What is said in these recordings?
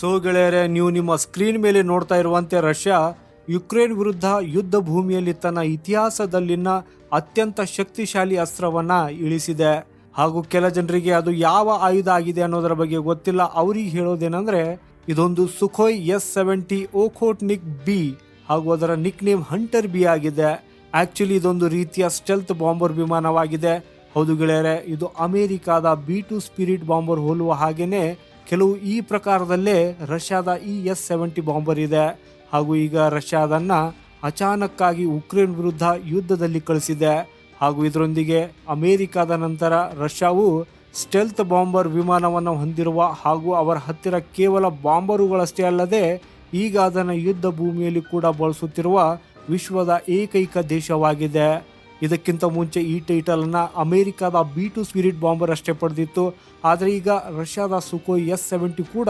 So ಗೆಳೆಯರೆ, ನೀವು ನಿಮ್ಮ ಸ್ಕ್ರೀನ್ ಮೇಲೆ ನೋಡ್ತಾ ಇರುವಂತೆ ರಷ್ಯಾ ಯುಕ್ರೇನ್ ವಿರುದ್ಧ ಯುದ್ಧ ಭೂಮಿಯಲ್ಲಿ ತನ್ನ ಇತಿಹಾಸದಲ್ಲಿನ ಅತ್ಯಂತ ಶಕ್ತಿಶಾಲಿ ಅಸ್ತ್ರವನ್ನ ಇಳಿಸಿದೆ. ಹಾಗೂ ಕೆಲ ಜನರಿಗೆ ಅದು ಯಾವ ಆಯುಧ ಆಗಿದೆ ಅನ್ನೋದರ ಬಗ್ಗೆ ಗೊತ್ತಿಲ್ಲ. ಅವ್ರಿಗೆ ಹೇಳೋದೇನೆಂದ್ರೆ, ಇದೊಂದು Sukhoi S seventy Okhotnik B ಹಾಗೂ ಅದರ ನಿಕ್ ನೇಮ್ ಹಂಟರ್ ಬಿ ಆಗಿದೆ. ಆಕ್ಚುಲಿ ಇದೊಂದು ರೀತಿಯ ಸ್ಟೆಲ್ತ್ ಬಾಂಬರ್ ವಿಮಾನವಾಗಿದೆ. ಹೌದು ಗೆಳೆಯರೆ, ಇದು ಅಮೆರಿಕಾದ ಬಿ ಟು ಸ್ಪಿರಿಟ್ ಬಾಂಬರ್ ಹೋಲುವ ಹಾಗೇನೆ ಕೆಲವು ಈ ಪ್ರಕಾರದಲ್ಲೇ ರಷ್ಯಾದ ಇ ಎಸ್ ಸೆವೆಂಟಿ ಬಾಂಬರ್ ಇದೆ. ಹಾಗೂ ಈಗ ರಷ್ಯಾದನ್ನು ಅಚಾನಕ್ಕಾಗಿ ಉಕ್ರೇನ್ ವಿರುದ್ಧ ಯುದ್ಧದಲ್ಲಿ ಕಳಿಸಿದೆ. ಹಾಗೂ ಇದರೊಂದಿಗೆ ಅಮೇರಿಕಾದ ನಂತರ ರಷ್ಯಾವು ಸ್ಟೆಲ್ತ್ ಬಾಂಬರ್ ವಿಮಾನವನ್ನು ಹೊಂದಿರುವ ಹಾಗೂ ಅವರ ಹತ್ತಿರ ಕೇವಲ ಬಾಂಬರುಗಳಷ್ಟೇ ಅಲ್ಲದೆ ಈಗ ಅದನ್ನು ಯುದ್ಧ ಭೂಮಿಯಲ್ಲಿ ಕೂಡ ಬಳಸುತ್ತಿರುವ ವಿಶ್ವದ ಏಕೈಕ ದೇಶವಾಗಿದೆ. ಇದಕ್ಕಿಂತ ಮುಂಚೆ ಈ ಟೈಟಲ್ ಅನ್ನ ಅಮೆರಿಕದ ಬಿ ಟು ಸ್ಪಿರಿಟ್ ಬಾಂಬರ್ ಅಷ್ಟೇ ಪಡೆದಿತ್ತು. ಆದರೆ ಈಗ ರಷ್ಯಾದ ಸುಕೋ ಎಸ್ ಸೆವೆಂಟಿ ಕೂಡ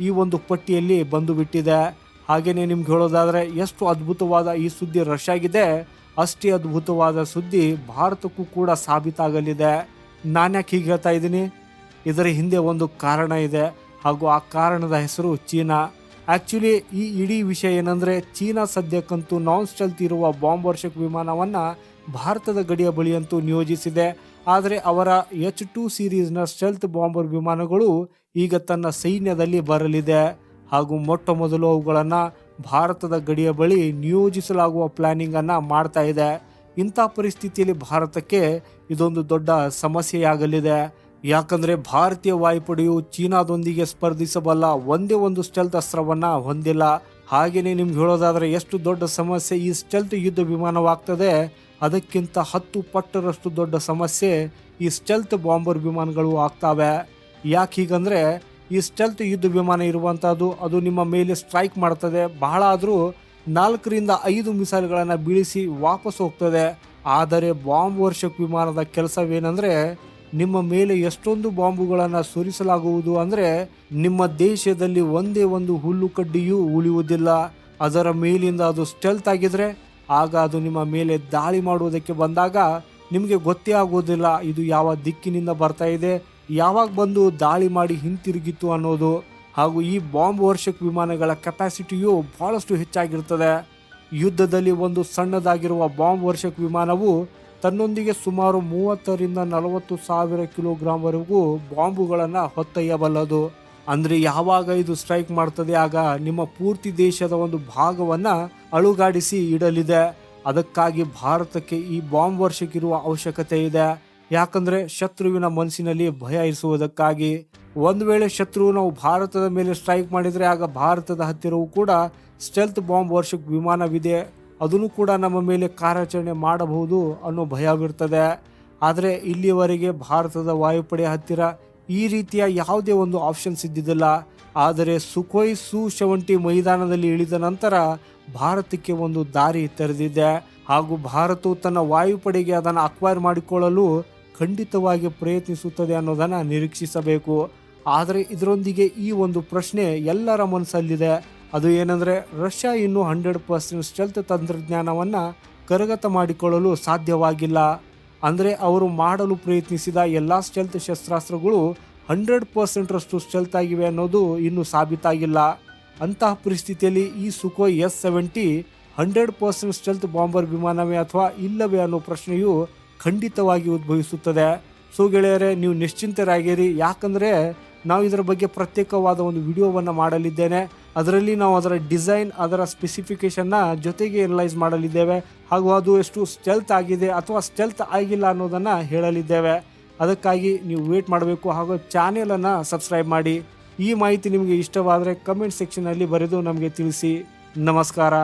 ಈ ಒಂದು ಪಟ್ಟಿಯಲ್ಲಿ ಬಂದು ಬಿಟ್ಟಿದೆ ಹಾಗೇನೆ ನಿಮ್ಗೆ ಹೇಳೋದಾದರೆ ಎಷ್ಟು ಅದ್ಭುತವಾದ ಈ ಸುದ್ದಿ ರಷ್ಯಾಗಿದೆ, ಅಷ್ಟೇ ಅದ್ಭುತವಾದ ಸುದ್ದಿ ಭಾರತಕ್ಕೂ ಕೂಡ ಸಾಬೀತಾಗಲಿದೆ. ನಾನ್ಯಾಕೆ ಹೀಗೆ ಹೇಳ್ತಾ ಇದ್ದೀನಿ? ಇದರ ಹಿಂದೆ ಒಂದು ಕಾರಣ ಇದೆ. ಹಾಗೂ ಆ ಕಾರಣದ ಹೆಸರು ಚೀನಾ. ಆಕ್ಚುಲಿ ಈ ಇಡೀ ವಿಷಯ ಏನಂದ್ರೆ ಚೀನಾ ಸದ್ಯಕ್ಕಂತೂ ನಾನ್ ಸ್ಟೆಲ್ತ್ ಇರುವ ಬಾಂಬ್ ವರ್ಷಕ ವಿಮಾನವನ್ನ ಭಾರತದ ಗಡಿಯ ಬಳಿಯಂತೂ ನಿಯೋಜಿಸಿದೆ. ಆದರೆ ಅವರ ಎಚ್ ಟು ಸೀರೀಸ್ನ ಸ್ಟೆಲ್ತ್ ಬಾಂಬರ್ ವಿಮಾನಗಳು ಈಗ ತನ್ನ ಸೈನ್ಯದಲ್ಲಿ ಬರಲಿದೆ. ಹಾಗೂ ಮೊಟ್ಟ ಮೊದಲು ಅವುಗಳನ್ನು ಭಾರತದ ಗಡಿಯ ಬಳಿ ನಿಯೋಜಿಸಲಾಗುವ ಪ್ಲಾನಿಂಗ್ ಅನ್ನ ಮಾಡ್ತಾ ಇದೆ. ಇಂಥ ಪರಿಸ್ಥಿತಿಯಲ್ಲಿ ಭಾರತಕ್ಕೆ ಇದೊಂದು ದೊಡ್ಡ ಸಮಸ್ಯೆಯಾಗಲಿದೆ. ಯಾಕಂದ್ರೆ ಭಾರತೀಯ ವಾಯುಪಡೆಯು ಚೀನಾದೊಂದಿಗೆ ಸ್ಪರ್ಧಿಸಬಲ್ಲ ಒಂದೇ ಒಂದು ಸ್ಟೆಲ್ತ್ ಅಸ್ತ್ರವನ್ನ ಹೊಂದಿಲ್ಲ. ಹಾಗೆಯೇ ನಿಮ್ಗೆ ಹೇಳೋದಾದರೆ ಎಷ್ಟು ದೊಡ್ಡ ಸಮಸ್ಯೆ ಈ ಸ್ಟೆಲ್ತ್ ಯುದ್ಧ ವಿಮಾನವಾಗ್ತದೆ. ಅದಕ್ಕಿಂತ ಹತ್ತು ಪಟ್ಟರಷ್ಟು ದೊಡ್ಡ ಸಮಸ್ಯೆ ಈ ಸ್ಟೆಲ್ತ್ ಬಾಂಬರ್ ವಿಮಾನಗಳು ಆಗ್ತಾವೆ. ಯಾಕೆ ಹೀಗಂದರೆ ಈ ಸ್ಟೆಲ್ತ್ ಯುದ್ಧ ವಿಮಾನ ಇರುವಂಥದ್ದು ಅದು ನಿಮ್ಮ ಮೇಲೆ ಸ್ಟ್ರೈಕ್ ಮಾಡ್ತದೆ. ಬಹಳ ಆದರೂ ನಾಲ್ಕರಿಂದ ಐದು ಮಿಸೈಲ್ಗಳನ್ನು ಬೀಳಿಸಿ ವಾಪಸ್ ಹೋಗ್ತದೆ. ಆದರೆ ಬಾಂಬ್ ವರ್ಷಕ್ ವಿಮಾನದ ಕೆಲಸವೇನೆಂದ್ರೆ ನಿಮ್ಮ ಮೇಲೆ ಎಷ್ಟೊಂದು ಬಾಂಬುಗಳನ್ನು ಸುರಿಸಲಾಗುವುದು ಅಂದರೆ ನಿಮ್ಮ ದೇಶದಲ್ಲಿ ಒಂದೇ ಒಂದು ಹುಲ್ಲು ಕಡ್ಡಿಯೂ ಉಳಿಯುವುದಿಲ್ಲ. ಅದರ ಮೇಲಿಂದ ಅದು ಸ್ಟೆಲ್ತ್ ಆಗಿದ್ರೆ ಆಗ ಅದು ನಿಮ್ಮ ಮೇಲೆ ದಾಳಿ ಮಾಡುವುದಕ್ಕೆ ಬಂದಾಗ ನಿಮಗೆ ಗೊತ್ತೇ ಆಗುವುದಿಲ್ಲ ಇದು ಯಾವ ದಿಕ್ಕಿನಿಂದ ಬರ್ತಾ ಇದೆ, ಯಾವಾಗ ಬಂದು ದಾಳಿ ಮಾಡಿ ಹಿಂತಿರುಗಿತ್ತು ಅನ್ನೋದು. ಹಾಗೂ ಈ ಬಾಂಬ್ ವರ್ಷಕ ವಿಮಾನಗಳ ಕೆಪಾಸಿಟಿಯು ಬಹಳಷ್ಟು ಹೆಚ್ಚಾಗಿರ್ತದೆ. ಯುದ್ಧದಲ್ಲಿ ಒಂದು ಸಣ್ಣದಾಗಿರುವ ಬಾಂಬ್ ವರ್ಷಕ ವಿಮಾನವು ತನ್ನೊಂದಿಗೆ ಸುಮಾರು ಮೂವತ್ತರಿಂದ ನಲವತ್ತು ಸಾವಿರ ಕಿಲೋಗ್ರಾಂವರೆಗೂ ಬಾಂಬುಗಳನ್ನು ಹೊತ್ತೊಯ್ಯಬಲ್ಲದು. ಅಂದರೆ ಯಾವಾಗ ಇದು ಸ್ಟ್ರೈಕ್ ಮಾಡ್ತದೆ ಆಗ ನಿಮ್ಮ ಪೂರ್ತಿ ದೇಶದ ಒಂದು ಭಾಗವನ್ನು ಅಳುಗಾಡಿಸಿ ಇಡಲಿದೆ. ಅದಕ್ಕಾಗಿ ಭಾರತಕ್ಕೆ ಈ ಬಾಂಬ್ ವರ್ಷಕ್ಕಿರುವ ಅವಶ್ಯಕತೆ ಇದೆ. ಯಾಕಂದ್ರೆ ಶತ್ರುವಿನ ಮನಸ್ಸಿನಲ್ಲಿ ಭಯ ಇರಿಸುವುದಕ್ಕಾಗಿ. ಒಂದು ವೇಳೆ ಶತ್ರು ನಾವು ಭಾರತದ ಮೇಲೆ ಸ್ಟ್ರೈಕ್ ಮಾಡಿದರೆ ಆಗ ಭಾರತದ ಹತ್ತಿರವೂ ಕೂಡ ಸ್ಟೆಲ್ತ್ ಬಾಂಬ್ ವರ್ಷಕ್ಕೆ ವಿಮಾನವಿದೆ. ಅದನ್ನು ಕೂಡ ನಮ್ಮ ಮೇಲೆ ಕಾರ್ಯಾಚರಣೆ ಮಾಡಬಹುದು ಅನ್ನೋ ಭಯವಿರ್ತದೆ ಆದರೆ ಇಲ್ಲಿಯವರೆಗೆ ಭಾರತದ ವಾಯುಪಡೆ ಹತ್ತಿರ ಈ ರೀತಿಯ ಯಾವುದೇ ಒಂದು ಆಪ್ಷನ್ಸ್ ಇದ್ದಿದ್ದಿಲ್ಲ. ಆದರೆ ಸುಖೋಯ್ ಸು ಸೆವೆಂಟಿ ಮೈದಾನದಲ್ಲಿ ಇಳಿದ ನಂತರ ಭಾರತಕ್ಕೆ ಒಂದು ದಾರಿ ತೆರೆದಿದೆ. ಹಾಗೂ ಭಾರತವು ತನ್ನ ವಾಯುಪಡೆಗೆ ಅದನ್ನು ಅಕ್ವೈರ್ ಮಾಡಿಕೊಳ್ಳಲು ಖಂಡಿತವಾಗಿ ಪ್ರಯತ್ನಿಸುತ್ತದೆ ಅನ್ನೋದನ್ನು ನಿರೀಕ್ಷಿಸಬೇಕು. ಆದರೆ ಇದರೊಂದಿಗೆ ಈ ಒಂದು ಪ್ರಶ್ನೆ ಎಲ್ಲರ ಮನಸ್ಸಲ್ಲಿದೆ. ಅದು ಏನಂದರೆ, ರಷ್ಯಾ ಇನ್ನೂ ಹಂಡ್ರೆಡ್ ಪರ್ಸೆಂಟ್ ಸ್ಟೆಲ್ತ್ ತಂತ್ರಜ್ಞಾನವನ್ನು ಕರಗತ ಮಾಡಿಕೊಳ್ಳಲು ಸಾಧ್ಯವಾಗಿಲ್ಲ. ಅಂದರೆ ಅವರು ಮಾಡಲು ಪ್ರಯತ್ನಿಸಿದ ಎಲ್ಲ ಸ್ಟೆಲ್ತ್ ಶಸ್ತ್ರಾಸ್ತ್ರಗಳು ಹಂಡ್ರೆಡ್ ಪರ್ಸೆಂಟ್ರಷ್ಟು ಸ್ಟೆಲ್ತ್ ಆಗಿವೆ ಅನ್ನೋದು ಇನ್ನೂ ಸಾಬೀತಾಗಿಲ್ಲ. ಅಂತಹ ಪರಿಸ್ಥಿತಿಯಲ್ಲಿ ಈ Sukhoi S seventy hundred percent stealth bomber ವಿಮಾನವೇ ಅಥವಾ ಇಲ್ಲವೇ ಅನ್ನೋ ಪ್ರಶ್ನೆಯು ಖಂಡಿತವಾಗಿ ಉದ್ಭವಿಸುತ್ತದೆ. ಸೊ ಗೆಳೆಯರೆ, ನೀವು ನಿಶ್ಚಿಂತರಾಗಿರಿ. ಯಾಕಂದರೆ ನಾವು ಇದರ ಬಗ್ಗೆ ಪ್ರತ್ಯೇಕವಾದ ಒಂದು ವಿಡಿಯೋವನ್ನು ಮಾಡಲಿದ್ದೇನೆ. ಅದರಲ್ಲಿ ನಾವು ಅದರ ಡಿಸೈನ್, ಅದರ ಸ್ಪೆಸಿಫಿಕೇಷನ್ನ ಜೊತೆಗೆ ಎನಲೈಸ್ ಮಾಡಲಿದ್ದೇವೆ. ಹಾಗೂ ಅದು ಎಷ್ಟು ಸ್ಟೆಲ್ತ್ ಆಗಿದೆ ಅಥವಾ ಸ್ಟೆಲ್ತ್ ಆಗಿಲ್ಲ ಅನ್ನೋದನ್ನು ಹೇಳಲಿದ್ದೇವೆ. ಅದಕ್ಕಾಗಿ ನೀವು ವೇಟ್ ಮಾಡಬೇಕು ಹಾಗೂ ಚಾನೆಲನ್ನು ಸಬ್ಸ್ಕ್ರೈಬ್ ಮಾಡಿ. ಈ ಮಾಹಿತಿ ನಿಮಗೆ ಇಷ್ಟವಾದರೆ ಕಮೆಂಟ್ ಸೆಕ್ಷನಲ್ಲಿ ಬರೆದು ನಮಗೆ ತಿಳಿಸಿ. ನಮಸ್ಕಾರ.